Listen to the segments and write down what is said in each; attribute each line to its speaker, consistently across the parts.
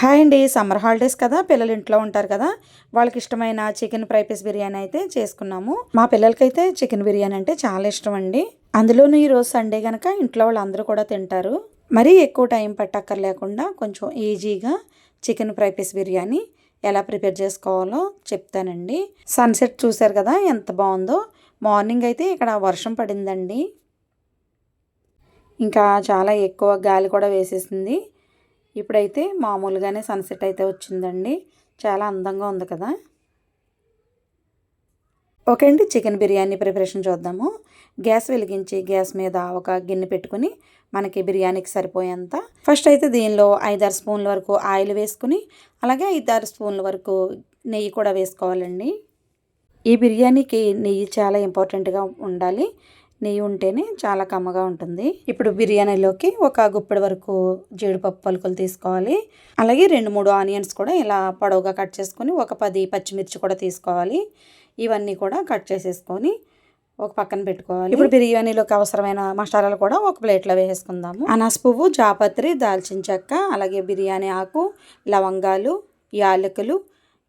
Speaker 1: Hi అండి summer holidays కదా పిల్లలు ఇంట్లో ఉంటారు కదా వాళ్ళకి ఇష్టమైన చికెన్ ఫ్రై పీస్ బిర్యానీ అయితే చేసుకున్నాము. మా పిల్లలకైతే చికెన్ బిర్యానీ అంటే చాలా ఇష్టం అండి. అందులోనూ ఈరోజు సండే కనుక ఇంట్లో వాళ్ళందరూ కూడా తింటారు. మరీ ఎక్కువ టైం పట్టక్కర్లేకుండా కొంచెం ఈజీగా చికెన్ ఫ్రై పీస్ బిర్యానీ ఎలా ప్రిపేర్ చేసుకోవాలో చెప్తానండి. సన్సెట్ చూశారు కదా ఎంత బాగుందో. మార్నింగ్ అయితే ఇక్కడ వర్షం పడిందండి. ఇంకా చాలా ఎక్కువ గాలి కూడా వేసేసింది. ఇప్పుడైతే మామూలుగానే సన్సెట్ అయితే వచ్చిందండి. చాలా అందంగా ఉంది కదా. ఓకే అండి చికెన్ బిర్యానీ ప్రిపరేషన్ చూద్దాము. గ్యాస్ వెలిగించి గ్యాస్ మీద ఒక గిన్నె పెట్టుకుని మనకి బిర్యానీకి సరిపోయేంత. ఫస్ట్ అయితే దీనిలో ఐదారు స్పూన్ల వరకు ఆయిల్ వేసుకుని అలాగే ఐదారు స్పూన్ల వరకు నెయ్యి కూడా వేసుకోవాలండి. ఈ బిర్యానీకి నెయ్యి చాలా ఇంపార్టెంట్గా ఉండాలి. నెయ్యి ఉంటేనే చాలా కమ్మగా ఉంటుంది. ఇప్పుడు బిర్యానీలోకి ఒక గుప్పెడు వరకు జీడిపప్పు పలుకులు తీసుకోవాలి. అలాగే రెండు మూడు ఆనియన్స్ కూడా ఇలా పొడవుగా కట్ చేసుకొని ఒక పది పచ్చిమిర్చి కూడా తీసుకోవాలి. ఇవన్నీ కూడా కట్ చేసేసుకొని ఒక పక్కన పెట్టుకోవాలి. ఇప్పుడు బిర్యానీలోకి అవసరమైన మసాలాలు కూడా ఒక ప్లేట్లో వేసేసుకుందాము. అనాస్ పువ్వు జాపత్రి దాల్చిన చెక్క అలాగే బిర్యానీ ఆకు లవంగాలు యాలకులు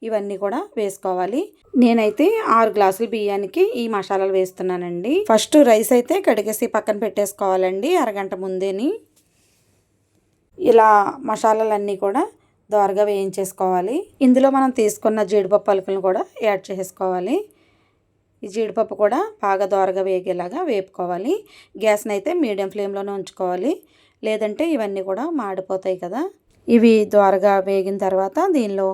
Speaker 1: ఇవన్నీ కూడా వేసుకోవాలి. నేనైతే ఆరు గ్లాసుల బియ్యానికి ఈ మసాలాలు వేస్తున్నానండి. ఫస్ట్ రైస్ అయితే కడిగేసి పక్కన పెట్టేసుకోవాలండి అరగంట ముందేని. ఇలా మసాలాలన్నీ కూడా దోరగా వేయించేసుకోవాలి. ఇందులో మనం తీసుకున్న జీడిపప్పు పలుకులను కూడా యాడ్ చేసుకోవాలి ఈ జీడిపప్పు కూడా బాగా దోరగా వేగేలాగా వేపుకోవాలి. గ్యాస్ని అయితే మీడియం ఫ్లేమ్లోనే ఉంచుకోవాలి. లేదంటే ఇవన్నీ కూడా మాడిపోతాయి కదా. ఇవి దోరగా వేగిన తర్వాత దీనిలో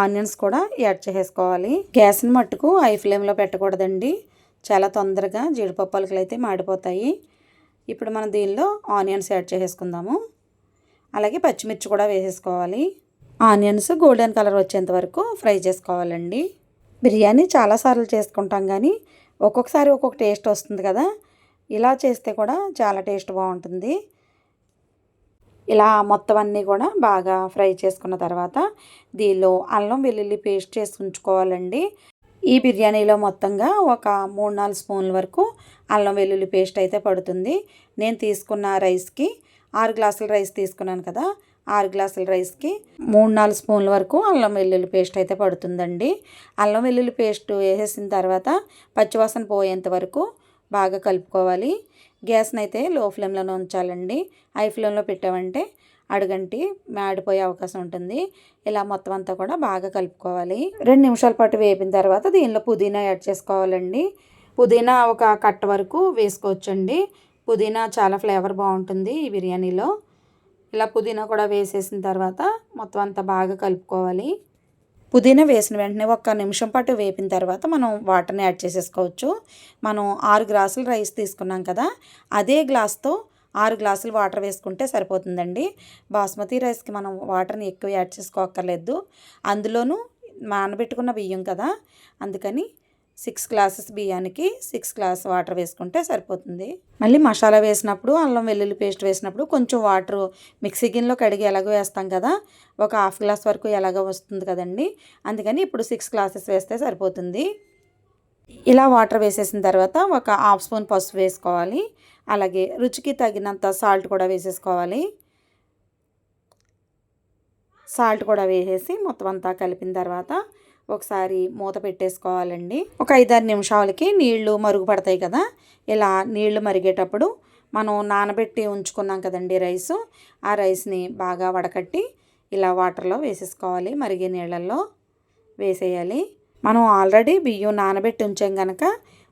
Speaker 1: ఆనియన్స్ కూడా యాడ్ చేసుకోవాలి గ్యాస్ని మట్టుకు హై ఫ్లేమ్లో పెట్టకూడదండి. చాలా తొందరగా జీడిపప్పు అలకలు అయితే మాడిపోతాయి. ఇప్పుడు మనం దీనిలో ఆనియన్స్ యాడ్ చేసేసుకుందాము. అలాగే పచ్చిమిర్చి కూడా వేసేసుకోవాలి. ఆనియన్స్ గోల్డెన్ కలర్ వచ్చేంత వరకు ఫ్రై చేసుకోవాలండి. బిర్యానీ చాలాసార్లు చేసుకుంటాం కానీ ఒక్కొక్కసారి ఒక్కొక్క టేస్ట్ వస్తుంది కదా. ఇలా చేస్తే కూడా చాలా టేస్ట్ బాగుంటుంది. ఇలా మొత్తం అన్నీ కూడా బాగా ఫ్రై చేసుకున్న తర్వాత దీనిలో అల్లం వెల్లుల్లి పేస్ట్ చేసి ఉంచుకోవాలండి. ఈ బిర్యానీలో మొత్తంగా ఒక మూడు నాలుగు స్పూన్ల వరకు అల్లం వెల్లుల్లి పేస్ట్ అయితే పడుతుంది. నేను తీసుకున్న రైస్కి ఆరు గ్లాసుల రైస్ తీసుకున్నాను కదా ఆరు గ్లాసుల రైస్కి మూడు నాలుగు స్పూన్ల వరకు అల్లం వెల్లుల్లి పేస్ట్ అయితే పడుతుందండి. అల్లం వెల్లుల్లి పేస్ట్ వేసేసిన తర్వాత పచ్చివాసన పోయేంత వరకు బాగా కలుపుకోవాలి. గ్యాస్ని అయితే లో ఫ్లేమ్లోనే ఉంచాలండి. హై ఫ్లేమ్లో పెట్టామంటే అడుగంటి మాడిపోయే అవకాశం ఉంటుంది. ఇలా మొత్తం అంతా కూడా బాగా కలుపుకోవాలి. రెండు నిమిషాల పాటు వేపిన తర్వాత దీనిలో పుదీనా యాడ్ చేసుకోవాలండి. పుదీనా ఒక కట్ట వరకు వేసుకోవచ్చండి. పుదీనా చాలా ఫ్లేవర్ బాగుంటుంది ఈ బిర్యానీలో. ఇలా పుదీనా కూడా వేసేసిన తర్వాత మొత్తం అంతా బాగా కలుపుకోవాలి. పుదీనా వేసిన వెంటనే ఒక్క నిమిషం పాటు వేపిన తర్వాత మనం వాటర్ని యాడ్ చేసేసుకోవచ్చు. మనం ఆరు గ్లాసులు రైస్ తీసుకున్నాం కదా అదే గ్లాస్తో ఆరు గ్లాసులు వాటర్ వేసుకుంటే సరిపోతుందండి. బాస్మతి రైస్కి మనం వాటర్ని ఎక్కువ యాడ్ చేసుకోక్కర్లేదు. అందులోనూ నానబెట్టుకున్న బియ్యం కదా అందుకని సిక్స్ గ్లాసెస్ బియ్యానికి సిక్స్ గ్లాస్ వాటర్ వేసుకుంటే సరిపోతుంది. మళ్ళీ మసాలా వేసినప్పుడు అల్లం వెల్లుల్లి పేస్ట్ వేసినప్పుడు కొంచెం వాటర్ మిక్సీ గిన్నెలో కడిగి ఎలాగో వేస్తాం కదా ఒక హాఫ్ గ్లాస్ వరకు ఎలాగో వస్తుంది కదండి. అందుకని ఇప్పుడు సిక్స్ గ్లాసెస్ వేస్తే సరిపోతుంది. ఇలా వాటర్ వేసేసిన తర్వాత ఒక హాఫ్ స్పూన్ పసుపు వేసుకోవాలి. అలాగే రుచికి తగినంత సాల్ట్ కూడా వేసేసుకోవాలి. సాల్ట్ కూడా వేసేసి మొత్తం అంతా కలిపిన తర్వాత ఒకసారి మూత పెట్టేసుకోవాలండి. ఒక ఐదారు నిమిషాలకి నీళ్ళు మరుగుపడతాయి కదా? ఇలా నీళ్ళు మరిగేటప్పుడు మనం నానబెట్టి ఉంచుకున్నాం కదండి రైస్. ఆ రైస్ని బాగా వడకట్టి ఇలా వాటర్లో వేసేసుకోవాలి. మరిగే నీళ్ళల్లో వేసేయాలి. మనం ఆల్రెడీ బియ్యం నానబెట్టి ఉంచాం కనుక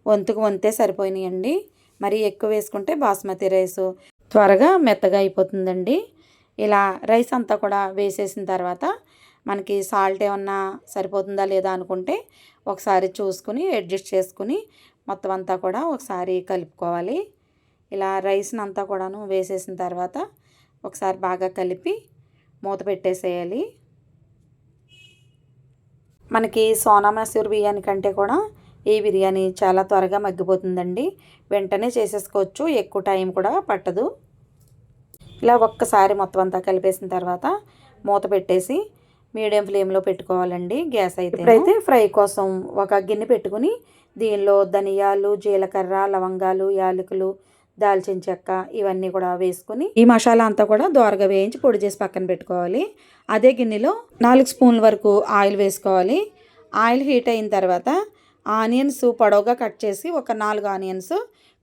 Speaker 1: వంతుకు వంతే సరిపోయినాయండి. మరి ఎక్కువ వేసుకుంటే బాస్మతి రైస్ త్వరగా మెత్తగా అయిపోతుందండి. ఇలా రైస్ అంతా కూడా వేసేసిన తర్వాత మనకి సాల్ట్ ఏమన్నా సరిపోతుందా లేదా అనుకుంటే ఒకసారి చూసుకుని అడ్జస్ట్ చేసుకుని మొత్తం అంతా కూడా ఒకసారి కలుపుకోవాలి. ఇలా రైస్ని అంతా కూడాను వేసేసిన తర్వాత ఒకసారి బాగా కలిపి మూత పెట్టేసేయాలి. మనకి సోనా మసూర్ బిర్యానీ కంటే కూడా ఈ బిర్యానీ చాలా త్వరగా మగ్గిపోతుందండి. వెంటనే చేసేసుకోవచ్చు ఎక్కువ టైం కూడా పట్టదు. ఇలా ఒక్కసారి మొత్తం అంతా కలిపేసిన తర్వాత మూత పెట్టేసి మీడియం ఫ్లేమ్లో పెట్టుకోవాలండి. గ్యాస్ అయితే ఇప్పుడైతే ఫ్రై కోసం ఒక గిన్నె పెట్టుకుని దీనిలో ధనియాలు జీలకర్ర లవంగాలు యాలకులు దాల్చిన చెక్క ఇవన్నీ కూడా వేసుకొని ఈ మసాలా అంతా కూడా దోరగా వేయించి పొడి చేసి పక్కన పెట్టుకోవాలి. అదే గిన్నెలో నాలుగు స్పూన్ల వరకు ఆయిల్ వేసుకోవాలి. ఆయిల్ హీట్ అయిన తర్వాత ఆనియన్స్ పొడవుగా కట్ చేసి ఒక నాలుగు ఆనియన్స్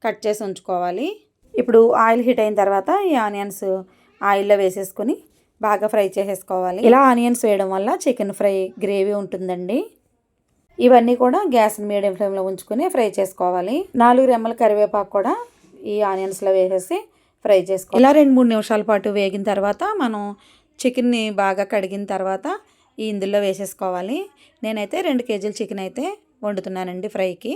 Speaker 1: కట్ చేసి ఉంచుకోవాలి. ఇప్పుడు ఆయిల్ హీట్ అయిన తర్వాత ఈ ఆనియన్స్ ఆయిల్లో వేసేసుకొని బాగా ఫ్రై చేసేసుకోవాలి. ఇలా ఆనియన్స్ వేయడం వల్ల చికెన్ ఫ్రై గ్రేవీ ఉంటుందండి. ఇవన్నీ కూడా గ్యాస్ని మీడియం ఫ్లేమ్లో ఉంచుకొని ఫ్రై చేసుకోవాలి. నాలుగు రెమ్మల కరివేపాకు కూడా ఈ ఆనియన్స్లో వేసేసి ఫ్రై చేసుకోవాలి. ఇలా రెండు మూడు నిమిషాల పాటు వేగిన తర్వాత మనం చికెన్ని బాగా కడిగిన తర్వాత ఈ ఇందులో వేసేసుకోవాలి. నేనైతే రెండు కేజీల చికెన్ అయితే వండుతున్నానండి ఫ్రైకి.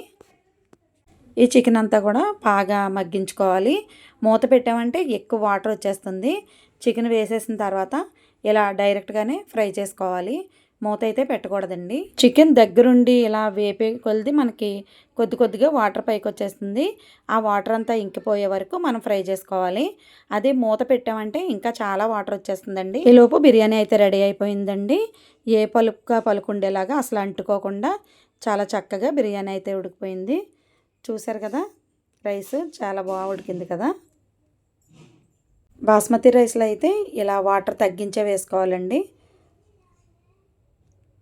Speaker 1: ఈ చికెన్ అంతా కూడా బాగా మగ్గించుకోవాలి. మూత పెట్టామంటే ఎక్కువ వాటర్ వచ్చేస్తుంది. చికెన్ వేసేసిన తర్వాత ఇలా డైరెక్ట్గానే ఫ్రై చేసుకోవాలి. మూత అయితే పెట్టకూడదండి. చికెన్ దగ్గరుండి ఇలా వేపే కొలిది మనకి కొద్ది కొద్దిగా వాటర్ పైకి వచ్చేస్తుంది. ఆ వాటర్ అంతా ఇంకిపోయే వరకు మనం ఫ్రై చేసుకోవాలి. అదే మూత పెట్టామంటే ఇంకా చాలా వాటర్ వచ్చేస్తుందండి. ఈలోపు బిర్యానీ అయితే రెడీ అయిపోయిందండి. ఏ పలుకుగా పలుకుండేలాగా అసలు అంటుకోకుండా చాలా చక్కగా బిర్యానీ అయితే ఉడికిపోయింది. చూసారు కదా? రైస్ చాలా బాగా ఉడికింది కదా? బాస్మతి రైస్లో అయితే ఇలా వాటర్ తగ్గించే వేసుకోవాలండి.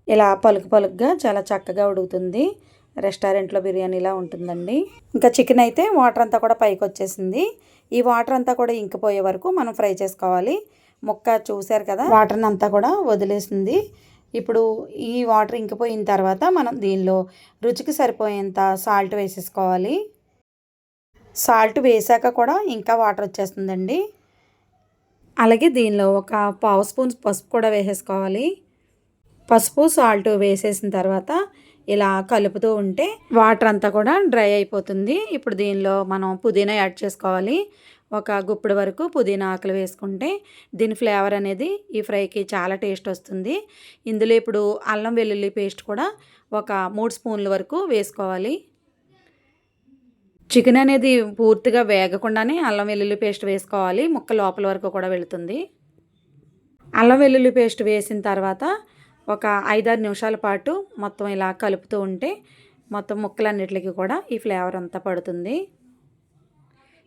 Speaker 1: ఇలా పలుకు పలుకుగా చాలా చక్కగా ఉడుకుతుంది. రెస్టారెంట్లో బిర్యానీలా ఉంటుందండి. ఇంకా చికెన్ అయితే వాటర్ అంతా కూడా పైకి వచ్చేసింది. ఈ వాటర్ అంతా కూడా ఇంకిపోయే వరకు మనం ఫ్రై చేసుకోవాలి. ముక్క చూసారు కదా వాటర్ని అంతా కూడా వదిలేసింది. ఇప్పుడు ఈ వాటర్ ఇంకిపోయిన తర్వాత మనం దీనిలో రుచికి సరిపోయేంత సాల్ట్ వేసేసుకోవాలి. సాల్ట్ వేసాక కూడా ఇంకా వాటర్ వచ్చేస్తుందండి. అలాగే దీనిలో ఒక పావు స్పూన్ పసుపు కూడా వేసేసుకోవాలి. పసుపు సాల్ట్ వేసేసిన తర్వాత ఇలా కలుపుతూ ఉంటే వాటర్ అంతా కూడా డ్రై అయిపోతుంది. ఇప్పుడు దీనిలో మనం పుదీనా యాడ్ చేసుకోవాలి. ఒక గుప్పుడు వరకు పుదీనా ఆకులు వేసుకుంటే దీని ఫ్లేవర్ అనేది ఈ ఫ్రైకి చాలా టేస్ట్ వస్తుంది. ఇందులో ఇప్పుడు అల్లం వెల్లుల్లి పేస్ట్ కూడా ఒక మూడు స్పూన్ల వరకు వేసుకోవాలి. చికెన్ అనేది పూర్తిగా వేగకుండానే అల్లం వెల్లుల్లి పేస్ట్ వేసుకోవాలి. ముక్క లోపల వరకు కూడా వెళుతుంది. అల్లం వెల్లుల్లి పేస్ట్ వేసిన తర్వాత ఒక ఐదారు నిమిషాల పాటు మొత్తం ఇలా కలుపుతూ ఉంటే మొత్తం ముక్కలన్నిటికి కూడా ఈ ఫ్లేవర్ అంతా పడుతుంది.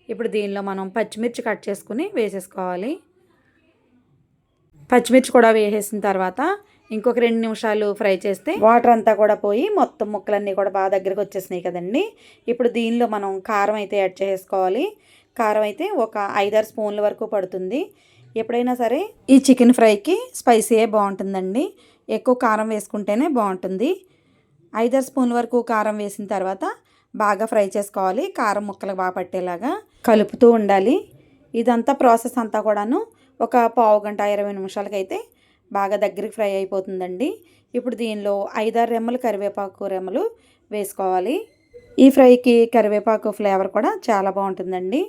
Speaker 1: ఇప్పుడు దీనిలో మనం పచ్చిమిర్చి కట్ చేసుకుని వేసేసుకోవాలి. పచ్చిమిర్చి కూడా వేసేసిన తర్వాత ఇంకొక రెండు నిమిషాలు ఫ్రై చేస్తే వాటర్ అంతా కూడా పోయి మొత్తం ముక్కలన్నీ కూడా బాగా దగ్గరకు వచ్చేసినాయి కదండి. ఇప్పుడు దీనిలో మనం కారం అయితే యాడ్ చేసుకోవాలి. కారం అయితే ఒక ఐదారు స్పూన్ల వరకు పడుతుంది. ఎప్పుడైనా సరే ఈ చికెన్ ఫ్రైకి స్పైసీయే బాగుంటుందండి. ఎక్కువ కారం వేసుకుంటేనే బాగుంటుంది. ఐదారు స్పూన్ల వరకు కారం వేసిన తర్వాత బాగా ఫ్రై చేసుకోవాలి. కారం ముక్కలు బాగా పట్టేలాగా కలుపుతూ ఉండాలి. ఇదంతా ప్రాసెస్ అంతా కూడాను ఒక పావు గంట ఇరవై నిమిషాలకైతే బాగా దగ్గరికి ఫ్రై అయిపోతుందండి. ఇప్పుడు దీనిలో ఐదారు రెమ్మలు కరివేపాకు రెమ్మలు వేసుకోవాలి. ఈ ఫ్రైకి కరివేపాకు ఫ్లేవర్ కూడా చాలా బాగుంటుందండి.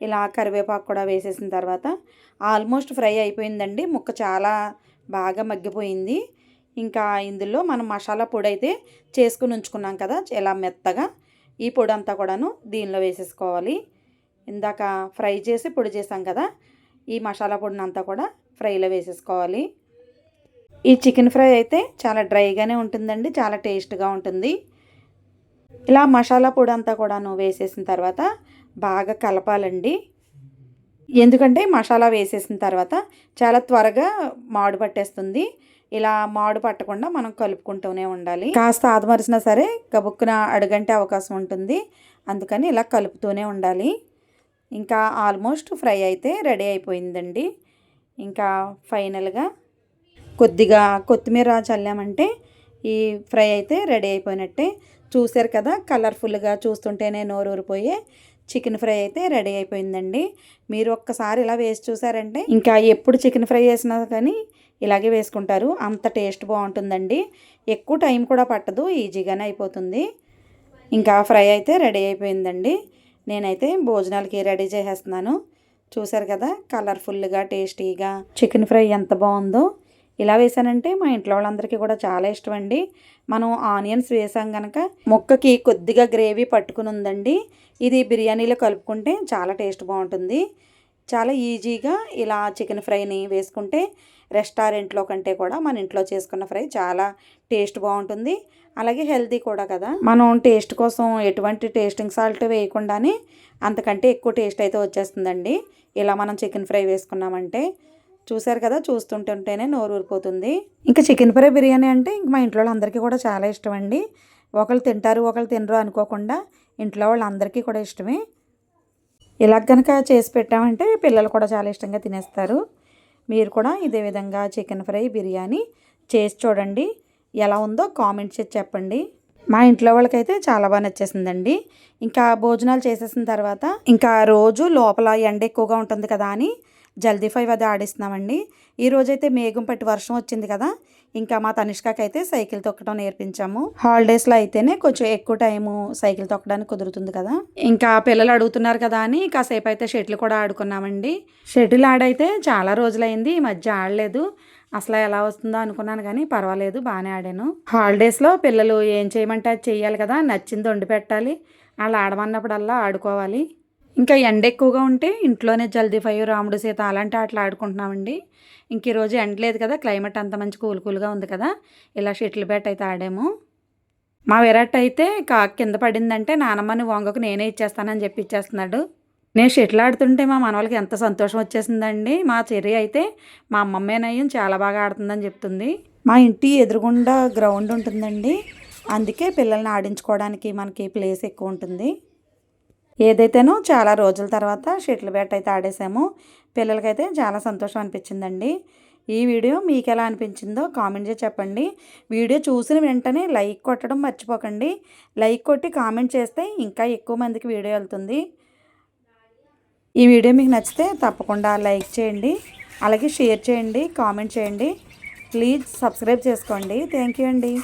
Speaker 1: ఇలా కరివేపాకు కూడా వేసేసిన తర్వాత ఆల్మోస్ట్ ఫ్రై అయిపోయిందండి. ముక్క చాలా బాగా మగ్గిపోయింది. ఇంకా ఇందులో మనం మసాలా పొడి అయితే చేసుకుని ఉంచుకున్నాం కదా ఇలా మెత్తగా ఈ పొడి అంతా కూడాను దీనిలో వేసేసుకోవాలి. ఇందాక ఫ్రై చేసి పొడి చేసాం కదా ఈ మసాలా పొడిని అంతా కూడా ఫ్రైలో వేసేసుకోవాలి. ఈ చికెన్ ఫ్రై అయితే చాలా డ్రైగానే ఉంటుందండి చాలా టేస్ట్గా ఉంటుంది. ఇలా మసాలా పొడి అంతా కూడాను వేసేసిన తర్వాత బాగా కలపాలండి. ఎందుకంటే మసాలా వేసేసిన తర్వాత చాలా త్వరగా మాడు పట్టేస్తుంది. ఇలా మాడు పట్టకుండా మనం కలుపుకుంటూనే ఉండాలి. కాస్త ఆదమరిసినా సరే గబుక్కున అడుగంటే అవకాశం ఉంటుంది. అందుకని ఇలా కలుపుతూనే ఉండాలి. ఇంకా ఆల్మోస్ట్ ఫ్రై అయితే రెడీ అయిపోయిందండి. ఇంకా ఫైనల్గా కొద్దిగా కొత్తిమీర చల్లామంటే ఈ ఫ్రై అయితే రెడీ అయిపోయినట్టే. చూసారు కదా కలర్ఫుల్గా చూస్తుంటేనే నోరు ఊరిపోయే చికెన్ ఫ్రై అయితే రెడీ అయిపోయిందండి. మీరు ఒక్కసారి ఇలా వేసి చూసారంటే ఇంకా ఎప్పుడు చికెన్ ఫ్రై చేసినా కానీ ఇలాగే వేసుకుంటారు. అంత టేస్ట్ బాగుంటుందండి. ఎక్కువ టైం కూడా పట్టదు ఈజీగానే అయిపోతుంది. ఇంకా ఫ్రై అయితే రెడీ అయిపోయిందండి. నేనైతే భోజనాలకి రెడీ చేసేస్తున్నాను. చూసారు కదా కలర్ఫుల్గా టేస్టీగా చికెన్ ఫ్రై ఎంత బాగుందో. ఇలా వేసానంటే మా ఇంట్లో వాళ్ళందరికీ కూడా చాలా ఇష్టం అండి మనం ఆనియన్స్ వేసాం కనుక ముక్కకి కొద్దిగా గ్రేవీ పట్టుకుని ఉందండి. ఇది బిర్యానీలో కలుపుకుంటే చాలా టేస్ట్ బాగుంటుంది. చాలా ఈజీగా ఇలా చికెన్ ఫ్రైని వేసుకుంటే రెస్టారెంట్లో కంటే కూడా మన ఇంట్లో చేసుకున్న ఫ్రై చాలా టేస్ట్ బాగుంటుంది. అలాగే హెల్తీ కూడా కదా. మనం టేస్ట్ కోసం ఎటువంటి టేస్టింగ్ సాల్ట్ వేయకుండానే అంతకంటే ఎక్కువ టేస్ట్ అయితే వచ్చేస్తుందండి. ఇలా మనం చికెన్ ఫ్రై వేసుకున్నామంటే చూశారు కదా చూస్తుంటుంటేనే నోరు ఊరిపోతుంది. ఇంకా చికెన్ ఫ్రై బిర్యానీ అంటే ఇంక మా ఇంట్లో అందరికీ కూడా చాలా ఇష్టం అండి ఒకళ్ళు తింటారు ఒకళ్ళు తినరు అనుకోకుండా ఇంట్లో వాళ్ళందరికీ కూడా ఇష్టమే. ఇలా కనుక చేసి పెట్టామంటే పిల్లలు కూడా చాలా ఇష్టంగా తినేస్తారు. మీరు కూడా ఇదే విధంగా చికెన్ ఫ్రై బిర్యానీ చేసి చూడండి. ఎలా ఉందో కామెంట్ చేసి చెప్పండి. మా ఇంట్లో వాళ్ళకైతే చాలా బాగా నచ్చేసిందండి. ఇంకా భోజనాలు చేసేసిన తర్వాత ఇంకా రోజు లోపల ఎండ ఎక్కువగా ఉంటుంది కదా అని జల్దీ ఫైవ్ అది ఆడిస్తున్నామండి ఈ రోజైతే మేఘం పట్టి వర్షం వచ్చింది కదా ఇంకా మా తనిష్కకి అయితే సైకిల్ తొక్కడం నేర్పించాము. హాలిడేస్లో అయితేనే కొంచెం ఎక్కువ టైము సైకిల్ తొక్కడానికి కుదురుతుంది కదా. ఇంకా పిల్లలు అడుగుతున్నారు కదా అని కాసేపు అయితే షటిల్ కూడా ఆడుకున్నామండి. షటిల్ ఆడైతే చాలా రోజులైంది ఈ మధ్య ఆడలేదు. అసలు ఎలా వస్తుందో అనుకున్నాను కానీ పర్వాలేదు బాగానే ఆడాను. హాలిడేస్లో పిల్లలు ఏం చేయమంటే అది చేయాలి కదా నచ్చింది వండి పెట్టాలి. వాళ్ళు ఆడమన్నప్పుడల్లా ఆడుకోవాలి. ఇంకా ఎండ ఎక్కువగా ఉంటే ఇంట్లోనే జల్దీ ఫైవ్ రాముడు సీత అలాంటి ఆటలు ఆడుకుంటున్నామండి. ఇంక ఈరోజు ఎండ లేదు కదా క్లైమేట్ అంత మంచి కూల్ కూల్గా ఉంది కదా ఇలా షటిల్ బ్యాట్ అయితే ఆడాము. మా విరాట్ అయితే కాకు కింద పడిందంటే నానమ్మని వంగకు నేనే ఇచ్చేస్తానని చెప్పి ఇచ్చేస్తున్నాడు. నేను షటిల్ ఆడుతుంటే మా మనవాళ్ళకి ఎంత సంతోషం వచ్చేసిందండి. మా చెర్రి అయితే మా అమ్మమ్మేనయ్యం చాలా బాగా ఆడుతుందని చెప్తుంది. మా ఇంటి ఎదురుగుండా గ్రౌండ్ ఉంటుందండి. అందుకే పిల్లల్ని ఆడించుకోవడానికి మనకి ప్లేస్ ఎక్కువ ఉంటుంది. ఏదైతేనో చాలా రోజుల తర్వాత షటిల్ బ్యాట్ అయితే ఆడేసాము. పిల్లలకైతే చాలా సంతోషం అనిపించిందండి. ఈ వీడియో మీకు ఎలా అనిపించిందో కామెంట్ చేసి చెప్పండి. వీడియో చూసిన వెంటనే లైక్ కొట్టడం మర్చిపోకండి. లైక్ కొట్టి కామెంట్ చేస్తే ఇంకా ఎక్కువ మందికి వీడియో వెళ్తుంది. ఈ వీడియో మీకు నచ్చితే తప్పకుండా లైక్ చేయండి. అలాగే షేర్ చేయండి కామెంట్ చేయండి. ప్లీజ్ సబ్స్క్రైబ్ చేసుకోండి. థ్యాంక్ యూ అండి.